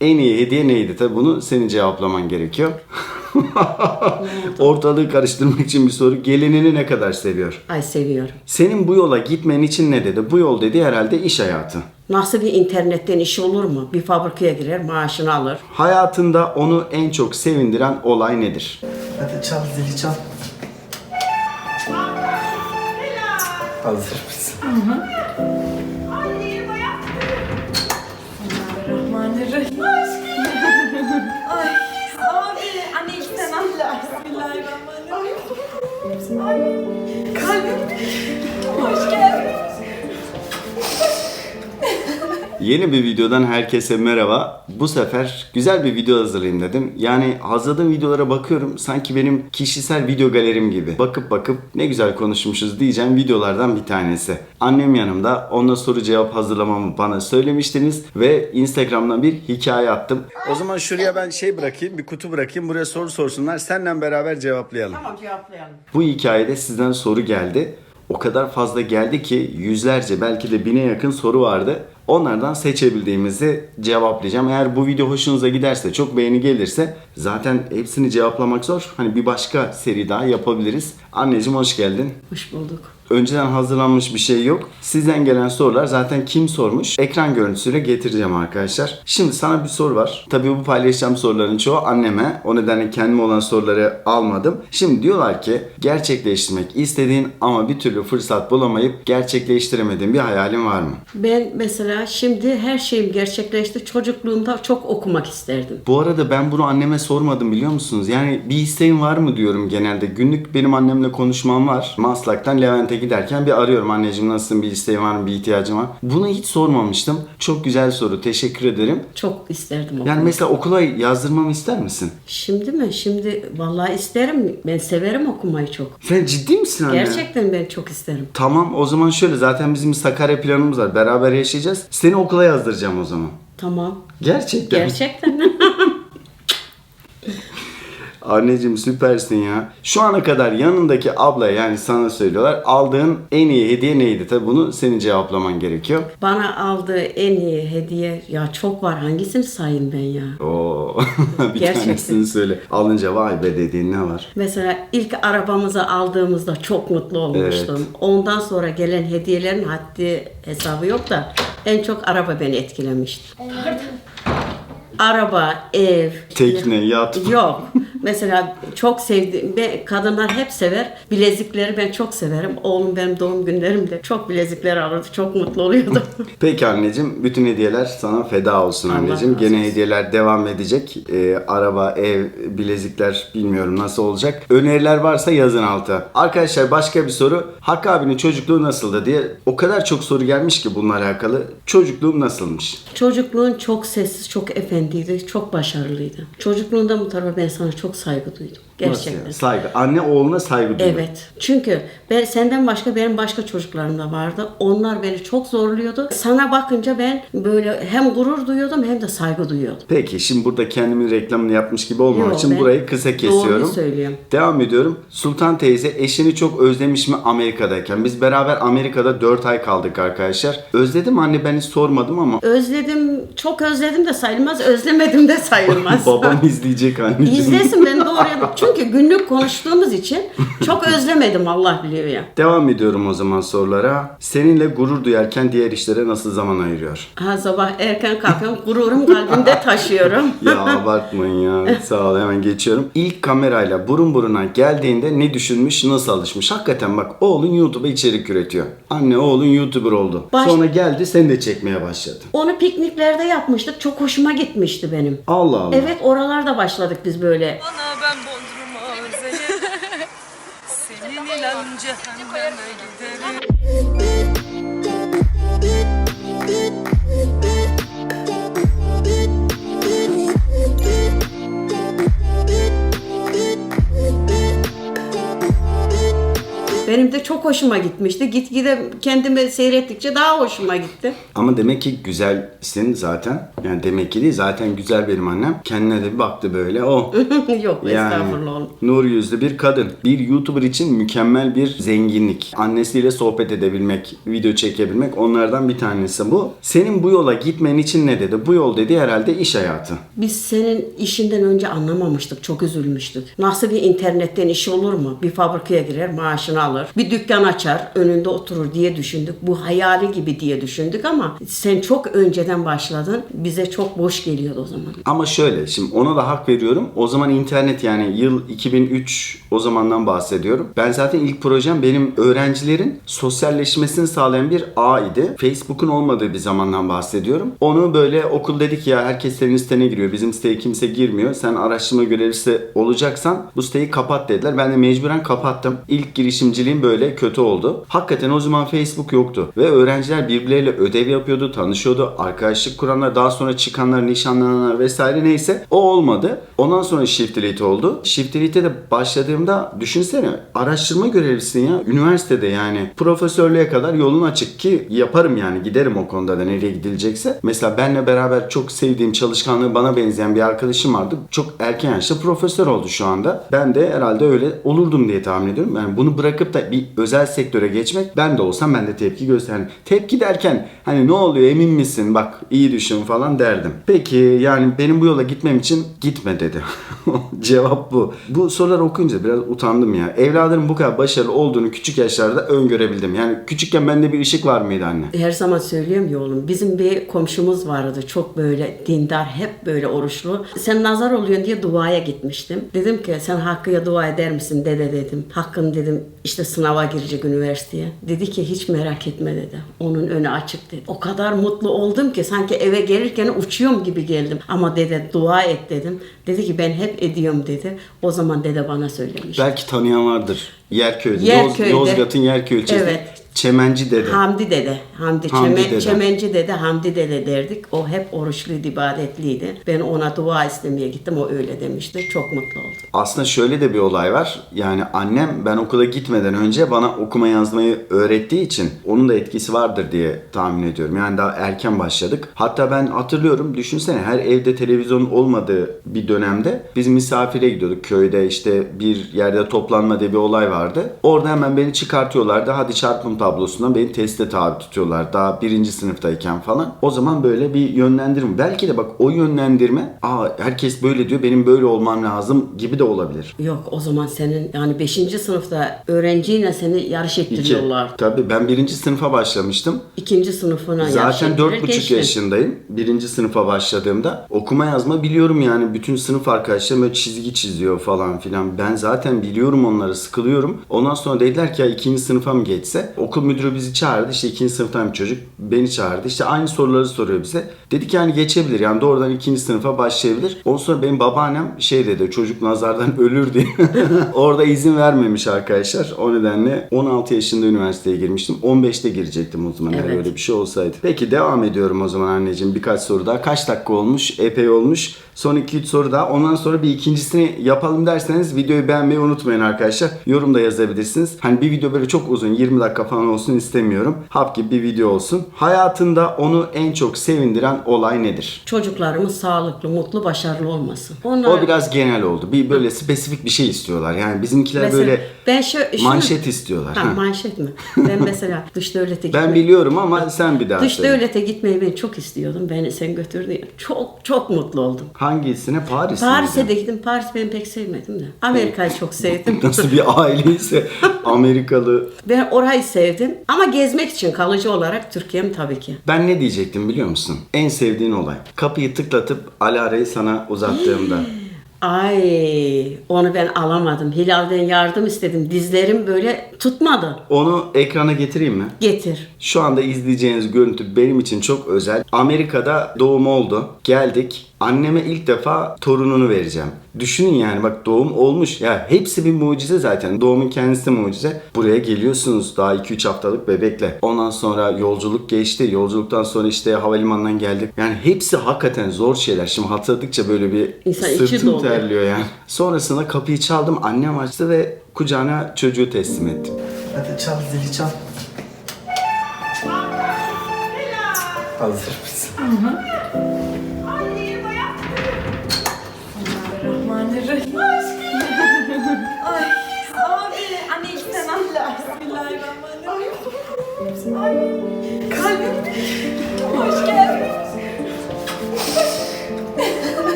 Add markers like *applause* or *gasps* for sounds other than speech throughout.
En iyi hediye neydi? Tabi bunu senin cevaplaman gerekiyor. *laughs* Ortalığı karıştırmak için bir soru. Gelinini ne kadar seviyor? Ay seviyorum. Senin bu yola gitmen için ne dedi? Bu yol dedi herhalde iş hayatı. Nasıl bir internetten iş olur mu? Bir fabrikaya girer, maaşını alır. Hayatında onu en çok sevindiren olay nedir? Hadi çal zili çal. Hazır mısın? Bismillahirrahmanirrahim. Yeni bir videodan herkese merhaba. Bu sefer güzel bir video hazırlayayım dedim. Yani hazırladığım videolara bakıyorum sanki benim kişisel video galerim gibi. Bakıp bakıp ne güzel konuşmuşuz diyeceğim videolardan bir tanesi. Annem yanımda onunla soru cevap hazırlamamı bana söylemiştiniz ve Instagram'dan bir hikaye attım. O zaman şuraya ben şey bırakayım bir kutu bırakayım buraya soru sorsunlar seninle beraber cevaplayalım. Tamam cevaplayalım. Bu hikayede sizden soru geldi. O kadar fazla geldi ki yüzlerce belki de bine yakın soru vardı. Onlardan seçebildiğimizi cevaplayacağım. Eğer bu video hoşunuza giderse, çok beğeni gelirse zaten hepsini cevaplamak zor. Hani bir başka seri daha yapabiliriz. Anneciğim hoş geldin. Hoş bulduk. Önceden hazırlanmış bir şey yok. Sizden gelen sorular zaten kim sormuş? Ekran görüntüsüyle getireceğim arkadaşlar. Şimdi sana bir soru var. Tabii bu paylaşacağım soruların çoğu anneme. O nedenle kendime olan soruları almadım. Şimdi diyorlar ki gerçekleştirmek istediğin ama bir türlü fırsat bulamayıp gerçekleştiremediğin bir hayalin var mı? Ben mesela şimdi her şeyim gerçekleşti. Çocukluğumda çok okumak isterdim. Bu arada ben bunu anneme sormadım biliyor musunuz? Yani bir isteğin var mı diyorum genelde. Günlük benim annemle konuşmam var. Maslak'tan Levent'e giderken bir arıyorum. Anneciğim nasılsın? Bir isteğin var mı? Bir ihtiyacın var? Bunu hiç sormamıştım. Çok güzel soru. Teşekkür ederim. Çok isterdim. Yani mesela okula yazdırmamı ister misin? Şimdi mi? Şimdi vallahi isterim. Ben severim okumayı çok. Sen ciddi misin anne? Gerçekten ben çok isterim. Tamam o zaman şöyle zaten bizim Sakarya planımız var. Beraber yaşayacağız. Seni okula yazdıracağım o zaman. Tamam. Gerçekten. Gerçekten. *laughs* Anneciğim süpersin ya. Şu ana kadar yanındaki ablaya yani sana söylüyorlar. Aldığın en iyi hediye neydi? Tabi bunu senin cevaplaman gerekiyor. Bana aldığı en iyi hediye ya çok var. Hangisini sayayım ben ya? Oo. *laughs* bir Gerçekten. tanesini söyle. Alınca vay be dediğin ne var? Mesela ilk arabamızı aldığımızda çok mutlu olmuştum. Ondan sonra gelen hediyelerin haddi hesabı yok da en çok araba beni etkilemişti. Araba, ev. Tekne, yat. Yok. Mesela çok sevdiğim, ben- kadınlar hep sever. Bilezikleri ben çok severim. Oğlum benim doğum günlerimde çok bilezikler alırdı. Çok mutlu oluyordu. *laughs* Peki anneciğim bütün hediyeler sana feda olsun Allah anneciğim. razı Gene olsun. hediyeler devam edecek. Ee, araba, ev, bilezikler bilmiyorum nasıl olacak. Öneriler varsa yazın alta. Arkadaşlar başka bir soru. Hakkı abinin çocukluğu nasıldı diye o kadar çok soru gelmiş ki bununla alakalı. Çocukluğum nasılmış? Çocukluğun çok sessiz, çok efendiydi, çok başarılıydı. Çocukluğunda bu tarafa ben sana çok saygı duydum. Nasıl Gerçekten. yani? Saygı. Anne oğluna saygı duyuyor. Evet. Çünkü ben senden başka benim başka çocuklarım da vardı. Onlar beni çok zorluyordu. Sana bakınca ben böyle hem gurur duyuyordum hem de saygı duyuyordum. Peki şimdi burada kendimin reklamını yapmış gibi olmamak Yok, için ben burayı kısa kesiyorum. doğruyu söylüyorum. Devam ediyorum. Sultan teyze eşini çok özlemiş mi Amerika'dayken? Biz beraber Amerika'da 4 ay kaldık arkadaşlar. Özledim anne ben hiç sormadım ama Özledim, çok özledim de sayılmaz, özlemedim de sayılmaz. *laughs* babam izleyecek anneciğim. İzlesin beni doğruya. *laughs* Çünkü günlük konuştuğumuz için çok *laughs* özlemedim Allah biliyor ya. Devam ediyorum o zaman sorulara. Seninle gurur duyarken diğer işlere nasıl zaman ayırıyor? Ha, sabah erken kalkıyorum, gururum kalbimde *laughs* taşıyorum. *laughs* Ya abartmayın ya. Sağ ol hemen geçiyorum. İlk kamerayla burun buruna geldiğinde ne düşünmüş, nasıl alışmış? Hakikaten bak oğlun YouTube'a içerik üretiyor. Anne oğlun YouTuber oldu. Baş- Sonra geldi seni de çekmeye başladı. Onu pikniklerde yapmıştık. Çok hoşuma gitmişti benim. Allah Allah. Evet oralarda başladık biz böyle. Ana Senin ilan cehenneme giderim. Benim de çok hoşuma gitmişti. Gitgide kendimi seyrettikçe daha hoşuma gitti. Ama demek ki güzelsin zaten. Yani demek ki değil zaten güzel benim annem. Kendine de bir baktı böyle. Oh *laughs* Yok Yani estağfurullah. oğlum. nur yüzlü bir kadın. Bir YouTuber için mükemmel bir zenginlik. Annesiyle sohbet edebilmek, video çekebilmek onlardan bir tanesi bu. Senin bu yola gitmen için ne dedi? Bu yol dedi herhalde iş hayatı. Biz senin işinden önce anlamamıştık. Çok üzülmüştük. Nasıl bir internetten iş olur mu? Bir fabrikaya girer, maaşını alır. Bir dükkan açar, önünde oturur diye düşündük. Bu hayali gibi diye düşündük ama sen çok önceden başladın. Bize çok boş geliyordu o zaman. Ama şöyle şimdi ona da hak veriyorum. O zaman internet yani yıl 2003 o zamandan bahsediyorum. Ben zaten ilk projem benim öğrencilerin sosyalleşmesini sağlayan bir ağ idi. Facebook'un olmadığı bir zamandan bahsediyorum. Onu böyle okul dedik ya herkes senin sitene giriyor. Bizim siteye kimse girmiyor. Sen araştırma görevlisi olacaksan bu siteyi kapat dediler. Ben de mecburen kapattım. İlk girişimciliğim böyle kötü oldu. Hakikaten o zaman Facebook yoktu. Ve öğrenciler birbirleriyle ödev yapıyordu, tanışıyordu. Arkadaşlık kuranlar, daha sonra çıkanlar, nişanlananlar vesaire neyse o olmadı. Ondan sonra Shift Elite oldu. Shift Elite'de de başladığımda düşünsene araştırma görevlisin ya. Üniversitede yani profesörlüğe kadar yolun açık ki yaparım yani giderim o konuda da nereye gidilecekse. Mesela benle beraber çok sevdiğim çalışkanlığı bana benzeyen bir arkadaşım vardı. Çok erken yaşta profesör oldu şu anda. Ben de herhalde öyle olurdum diye tahmin ediyorum. Yani bunu bırakıp da bir özel sektöre geçmek ben de olsam ben de tepki gösterdim. Tepki derken hani ne oluyor emin misin bak iyi düşün falan derdim. Peki yani benim bu yola gitmem için gitme dedi. *laughs* Cevap bu. Bu soruları okuyunca biraz utandım ya. Evladının bu kadar başarılı olduğunu küçük yaşlarda öngörebildim. Yani küçükken bende bir ışık var mıydı anne? Her zaman söylüyorum ya oğlum. Bizim bir komşumuz vardı. Çok böyle dindar, hep böyle oruçlu. Sen nazar oluyorsun diye duaya gitmiştim. Dedim ki sen Hakkı'ya dua eder misin dede dedim. Hakkın dedim işte sınava girecek üniversiteye. Dedi ki hiç merak etme dedi. Onun önü açık dedi. O kadar mutlu oldum ki sanki eve gelirken uçuyorum gibi geldim. Ama dede dua et dedim. Dedi ki ben hep ediyorum dedi. O zaman dede bana söylemiş. Belki tanıyan vardır. Yerköy'de. Yerköy'de. Yoz, Yozgat'ın Yerköy ilçesinde. Evet. Çemenci dede. Hamdi dede. Hamdi, Hamdi Çemen- dede. Çemenci dede, Hamdi dede derdik. O hep oruçluydu, ibadetliydi. Ben ona dua istemeye gittim. O öyle demişti. Çok mutlu oldum. Aslında şöyle de bir olay var. Yani annem ben okula gitmeden önce bana okuma yazmayı öğrettiği için onun da etkisi vardır diye tahmin ediyorum. Yani daha erken başladık. Hatta ben hatırlıyorum düşünsene her evde televizyon olmadığı bir dönemde biz misafire gidiyorduk. Köyde işte bir yerde toplanma diye bir olay vardı. Orada hemen beni çıkartıyorlardı. Hadi çarpım tablosundan beni teste tabi tutuyorlar. Daha birinci sınıftayken falan. O zaman böyle bir yönlendirme. Belki de bak o yönlendirme aa herkes böyle diyor benim böyle olmam lazım gibi de olabilir. Yok o zaman senin yani 5. sınıfta öğrenciyle seni yarış İki. ettiriyorlar. Tabii ben birinci sınıfa başlamıştım. İkinci sınıfına yarış Zaten ettirir, dört buçuk geçtin. yaşındayım. Birinci sınıfa başladığımda okuma yazma biliyorum yani. Bütün sınıf arkadaşlarım böyle çizgi çiziyor falan filan. Ben zaten biliyorum onları sıkılıyorum. Ondan sonra dediler ki ya ikinci sınıfa mı geçse? Okul müdürü bizi çağırdı. İşte ikinci sınıftan bir çocuk beni çağırdı. İşte aynı soruları soruyor bize. Dedi ki yani geçebilir. Yani doğrudan ikinci sınıfa başlayabilir. Ondan sonra benim babaannem şey dedi. Çocuk nazardan *laughs* ölür diye. *laughs* Orada izin vermemiş arkadaşlar. O nedenle 16 yaşında üniversiteye girmiştim. 15'te girecektim o zaman eğer Evet. öyle bir şey olsaydı. Peki devam ediyorum o zaman anneciğim. Birkaç soru daha. Kaç dakika olmuş? Epey olmuş. Son 2-3 soru daha. Ondan sonra bir ikincisini yapalım derseniz videoyu beğenmeyi unutmayın arkadaşlar. Yorum da yazabilirsiniz. Hani bir video böyle çok uzun 20 dakika falan olsun istemiyorum. Hap gibi bir video olsun. Hayatında onu en çok sevindiren olay nedir? Çocuklarımız sağlıklı, mutlu, başarılı olması. Onlar O biraz genel oldu. Bir böyle spesifik bir şey istiyorlar. Yani bizimkiler Mesela böyle ben şu, şunu- manşet istiyorlar. Ha, Ha. manşet mi? Ben mesela *laughs* dış devlete Ben gitmek- biliyorum ama sen bir daha Dış söyle. devlete gitmeyi ben çok istiyordum. Beni sen götürdün. Çok çok mutlu oldum. Hangisine? Paris Paris'e de gittim. Paris ben pek sevmedim de. Amerika'yı çok *laughs* sevdim. Nasıl bir aileyse *laughs* Amerikalı. ben orayı sevdim. Ama gezmek için kalıcı olarak Türkiye'm tabii ki. Ben ne diyecektim biliyor musun? En sevdiğin olay. Kapıyı tıklatıp Alara'yı sana uzattığımda. *gasps* Ay onu ben alamadım. Hilal'den yardım istedim. Dizlerim böyle tutmadı. Onu ekrana getireyim mi? Getir. Şu anda izleyeceğiniz görüntü benim için çok özel. Amerika'da doğum oldu. Geldik. Anneme ilk defa torununu vereceğim. Düşünün yani bak doğum olmuş. Ya hepsi bir mucize zaten. Doğumun kendisi mucize. Buraya geliyorsunuz daha 2-3 haftalık bebekle. Ondan sonra yolculuk geçti. Yolculuktan sonra işte havalimanından geldik. Yani hepsi hakikaten zor şeyler. Şimdi hatırladıkça böyle bir İnsan içi sırtım doluyor. Terliyor yani. Sonrasında kapıyı çaldım. Annem açtı ve kucağına çocuğu teslim ettim. Hadi çal zili çal. Hazır mısın? Ay abi. Anne sen anla. Bismillahirrahmanirrahim. Ay kalbim. Hoş geldin.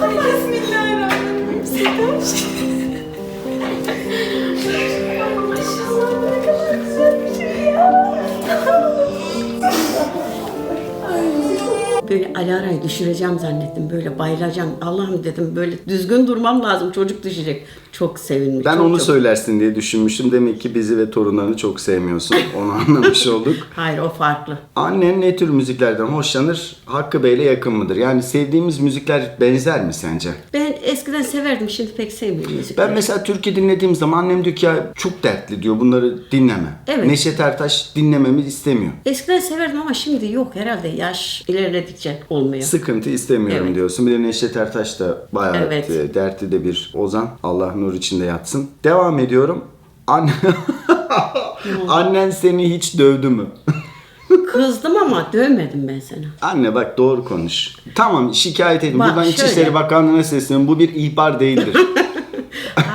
Bismillahirrahmanirrahim. Sen Böyle Alara'yı düşüreceğim zannettim. Böyle bayılacağım. Allah'ım dedim böyle düzgün durmam lazım. Çocuk düşecek. Çok sevinmiş. Ben çok, onu çok. söylersin diye düşünmüştüm. Demek ki bizi ve torunlarını çok sevmiyorsun. *laughs* Onu anlamış olduk. Hayır o farklı. Annen ne tür müziklerden hoşlanır? Hakkı Bey'le yakın mıdır? Yani sevdiğimiz müzikler benzer mi sence? Ben eskiden severdim. Şimdi pek sevmiyorum müzikleri. Ben mesela türkü dinlediğim zaman annem diyor ki ya çok dertli diyor bunları dinleme. Evet. Neşet Ertaş dinlememi istemiyor. Eskiden severdim ama şimdi yok herhalde yaş ilerledikçe olmuyor. Sıkıntı istemiyorum Evet. diyorsun. Bir de Neşet Ertaş da bayağı Evet. e, dertli de bir ozan. Allah nur içinde yatsın. Devam ediyorum. Anne... *laughs* *laughs* Annen seni hiç dövdü mü? Kızdım ama dövmedim ben seni. Anne bak doğru konuş. Tamam şikayet edin. Bak, Buradan şöyle. İçişleri Bakanlığı'na sesleniyorum. Bu bir ihbar değildir. *laughs*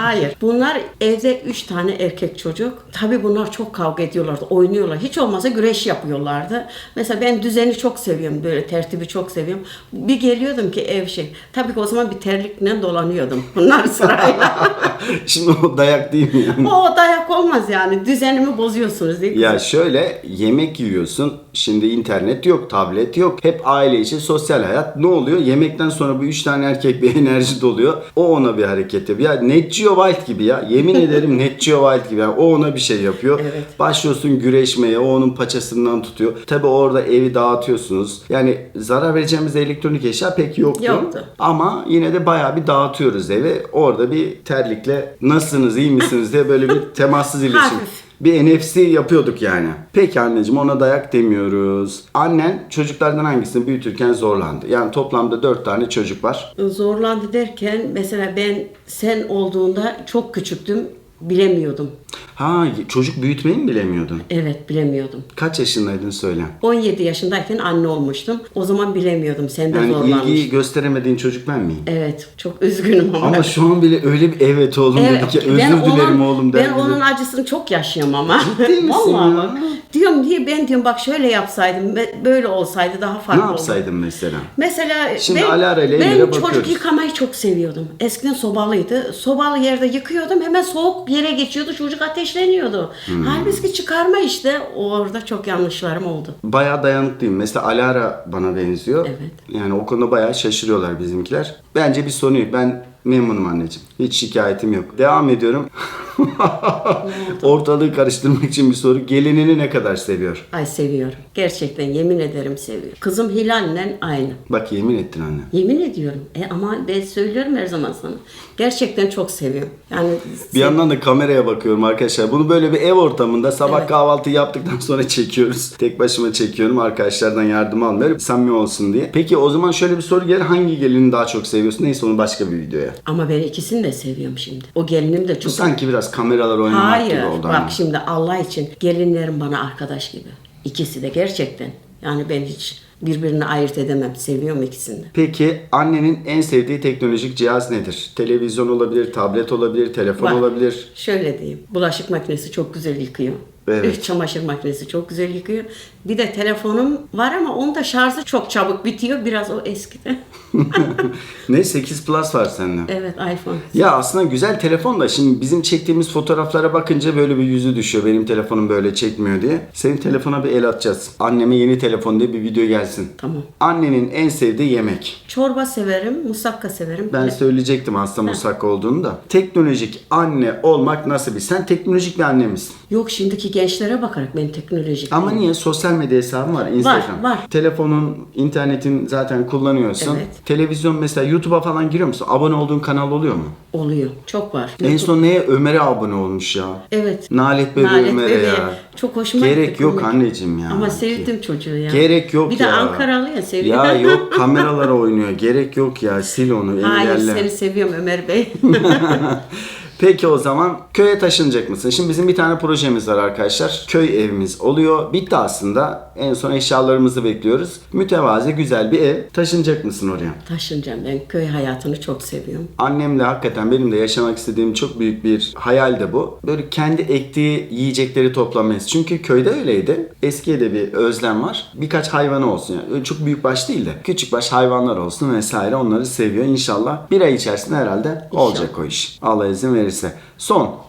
Hayır. Bunlar evde üç tane erkek çocuk. Tabii bunlar çok kavga ediyorlardı, oynuyorlar. Hiç olmazsa güreş yapıyorlardı. Mesela ben düzeni çok seviyorum, böyle tertibi çok seviyorum. Bir geliyordum ki ev şey. Tabii ki o zaman bir terlikle dolanıyordum. *laughs* Bunlar sırayla. *laughs* Şimdi o dayak değil mi yani? o dayak olmaz yani. Düzenimi bozuyorsunuz değil mi? Ya şöyle yemek yiyorsun. Şimdi internet yok, tablet yok. Hep aile içi sosyal hayat. Ne oluyor? Yemekten sonra bu üç tane erkek bir *laughs* enerji doluyor. O ona bir hareket yapıyor. Ya Net Geo Wild gibi ya. Yemin ederim Net Geo Wild gibi. Yani o ona bir şey yapıyor. Evet. Başlıyorsun güreşmeye. O onun paçasından tutuyor. Tabi orada evi dağıtıyorsunuz. Yani zarar vereceğimiz elektronik eşya pek yoktu. Yoktu. Ama yine de bayağı bir dağıtıyoruz evi. Orada bir terlikle nasılsınız, iyi misiniz diye böyle bir temassız iletişim. Hafif. Bir NFC yapıyorduk yani. Peki anneciğim ona dayak demiyoruz. Annen çocuklardan hangisini büyütürken zorlandı? Yani toplamda dört tane çocuk var. Zorlandı derken mesela ben sen olduğunda çok küçüktüm. Bilemiyordum. Ha çocuk büyütmeyi mi bilemiyordun? Evet bilemiyordum. Kaç yaşındaydın söyle. 17 yaşındayken anne olmuştum. O zaman bilemiyordum. Sen de Yani zorlanmış. ilgiyi gösteremediğin çocuk ben miyim? Evet. Çok üzgünüm ama. Ama şu an bile öyle bir evet oğlum dedi ki özür dilerim onun- oğlum der Ben onun acısını çok yaşıyorum ama. Ciddi misin *laughs* ya? Diyorum diye ben diyorum bak şöyle yapsaydım böyle olsaydı daha Ne farklı olurdu. yapsaydın mesela? Mesela Şimdi ben, Alara ile ben çocuk bakıyoruz. yıkamayı çok seviyordum. Eskiden sobalıydı. Sobalı yerde yıkıyordum. Hemen soğuk yere geçiyordu. Çocuk ateşleniyordu. Hmm. Halbuki çıkarma işte. Orada çok yanlışlarım oldu. Bayağı dayanıklıyım. Mesela Alara bana benziyor. Evet. Yani o konuda bayağı şaşırıyorlar bizimkiler. Bence bir sonu yok. Ben memnunum anneciğim. Hiç şikayetim yok. Devam ediyorum. *laughs* *laughs* Ortalığı karıştırmak için bir soru. Gelinini ne kadar seviyor? Ay seviyorum. Gerçekten yemin ederim seviyorum. Kızım Hilal'le aynı. Bak yemin ettin anne. Yemin ediyorum. E ama ben söylüyorum her zaman sana. Gerçekten çok seviyorum. Yani Bir yandan da kameraya bakıyorum arkadaşlar. Bunu böyle bir ev ortamında sabah Evet. kahvaltı yaptıktan sonra çekiyoruz. Tek başıma çekiyorum. Arkadaşlardan yardım almıyorum. Samimi olsun diye. Peki o zaman şöyle bir soru gelir. Hangi gelini daha çok seviyorsun? Neyse onu başka bir videoya. ama ben ikisini de seviyorum şimdi. O gelinim de çok sanki biraz kameralar oynamak Hayır. gibi oldu Bak ama. şimdi Allah için gelinlerim bana arkadaş gibi. İkisi de gerçekten. Yani ben hiç birbirini ayırt edemem. Seviyorum ikisini de. Peki annenin en sevdiği teknolojik cihaz nedir? Televizyon olabilir, tablet olabilir, telefon Bak, olabilir. Şöyle diyeyim. Bulaşık makinesi çok güzel yıkıyor. Evet. Çamaşır makinesi çok güzel yıkıyor. Bir de telefonum var ama onun da şarjı çok çabuk bitiyor. Biraz o eskide. *laughs* *laughs* ne 8 Plus var sende. evet iPhone. Ya aslında güzel telefon da şimdi bizim çektiğimiz fotoğraflara bakınca böyle bir yüzü düşüyor. Benim telefonum böyle çekmiyor diye. Senin telefona bir el atacağız. Anneme yeni telefon diye bir video gelsin. Tamam. Annenin en sevdiği yemek. Çorba severim, musakka severim. Ben söyleyecektim aslında musakka olduğunu da. Teknolojik anne olmak nasıl bir? Sen teknolojik bir anne misin? Yok şimdiki gençlere bakarak ben teknolojik. Ama niye? Sosyal medya hesabın var. Instagram. var. Telefonun, internetin zaten kullanıyorsun. Evet. Televizyon mesela YouTube'a falan giriyor musun? Abone olduğun kanal oluyor mu? Oluyor. Çok var. En son neye? Ömer'e abone olmuş ya. Evet. Nalet Bebe Nalet Ömer'e ya. Çok hoşuma Gerek gitti. yok komik. anneciğim ya. Ama sevdim çocuğu ya. Gerek yok Bir ya. de Ankaralı ya sevdim. Ya *laughs* yok kameralara oynuyor. Gerek yok ya. Sil onu. Hayır engelle. seni seviyorum Ömer Bey. *laughs* Peki o zaman köye taşınacak mısın? Şimdi bizim bir tane projemiz var arkadaşlar. Köy evimiz oluyor. Bitti aslında. En son eşyalarımızı bekliyoruz. Mütevazi güzel bir ev. Taşınacak mısın oraya? Taşınacağım. Ben köy hayatını çok seviyorum. Annemle hakikaten benim de yaşamak istediğim çok büyük bir hayal de bu. Böyle kendi ektiği yiyecekleri toplamayız. Çünkü köyde öyleydi. Eskiye de bir özlem var. Birkaç hayvanı olsun yani. Öyle çok büyük baş değil de küçük baş hayvanlar olsun vesaire onları seviyor. İnşallah bir ay içerisinde herhalde olacak o iş. Allah izin verirse. Son.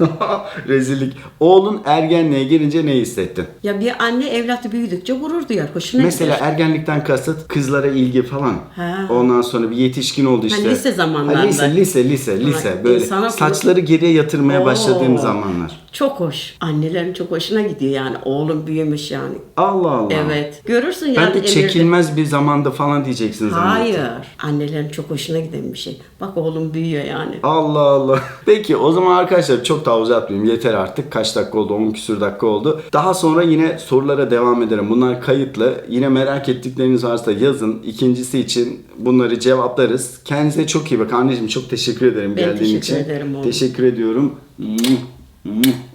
*laughs* Rezillik. Oğlun ergenliğe girince ne hissettin? Ya bir anne evlatı büyüdükçe gurur duyar. Hoşuna Mesela gider. ergenlikten kasıt kızlara ilgi falan. Ha. Ondan sonra bir yetişkin oldu işte. lise zamanlarında. Ha, lise, lise, lise, lise. Ha, Böyle insana- saçları geriye yatırmaya Oo. başladığım zamanlar. Çok hoş. Annelerin çok hoşuna gidiyor yani. Oğlum büyümüş yani. Allah Allah. Evet. Görürsün yani. Ben de emirde- çekilmez bir zamanda falan diyeceksin zannettim. Hayır. Annelerin çok hoşuna giden bir şey. Bak oğlum büyüyor yani. Allah Allah. *laughs* Peki o zaman arkadaşlar çok daha uzatmayayım. Yeter artık. Kaç dakika oldu? 10 küsür dakika oldu. Daha sonra yine sorulara devam ederim. Bunlar kayıtlı. Yine merak ettikleriniz varsa yazın. İkincisi için bunları cevaplarız. Kendinize çok iyi bakın. Anneciğim çok teşekkür ederim Ben geldiğin teşekkür için. ederim oğlum. Teşekkür ediyorum.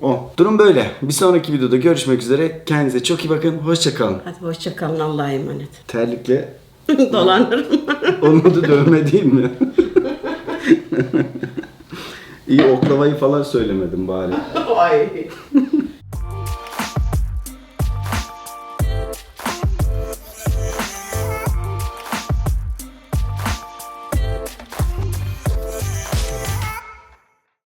Oh. Durum böyle. Bir sonraki videoda görüşmek üzere. Kendinize çok iyi bakın. Hoşçakalın. Hadi hoşça kalın. Allah'a emanet. Terlikle *laughs* Dolanırım. Onun adı dövme değil mi? *laughs* İyi oklavayı falan söylemedim bari. *laughs* Ay.